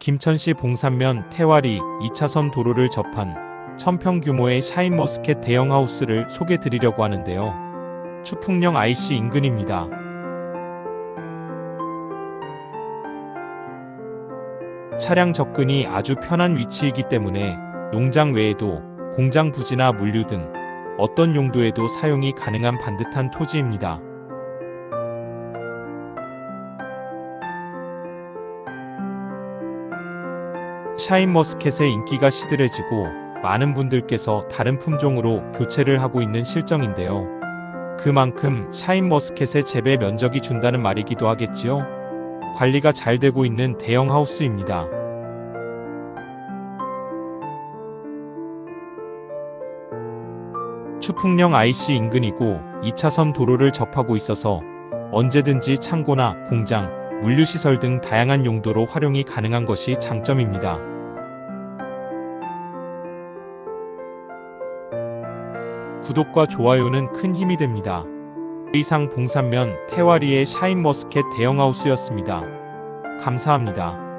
김천시 봉산면 태화리 2차선 도로를 접한 천평 규모의 샤인머스켓 대형 하우스를 소개 드리려고 하는데요. 추풍령 IC 인근입니다. 차량 접근이 아주 편한 위치이기 때문에 농장 외에도 공장 부지나 물류 등 어떤 용도에도 사용이 가능한 반듯한 토지입니다. 샤인머스켓의 인기가 시들해지고 많은 분들께서 다른 품종으로 교체를 하고 있는 실정인데요. 그만큼 샤인머스켓의 재배 면적이 준다는 말이기도 하겠지요. 관리가 잘 되고 있는 대형 하우스입니다. 추풍령 IC 인근이고 2차선 도로를 접하고 있어서 언제든지 창고나 공장, 물류시설 등 다양한 용도로 활용이 가능한 것이 장점입니다. 구독과 좋아요는 큰 힘이 됩니다. 이상 봉산면 태화리의 샤인머스켓 대형하우스였습니다. 감사합니다.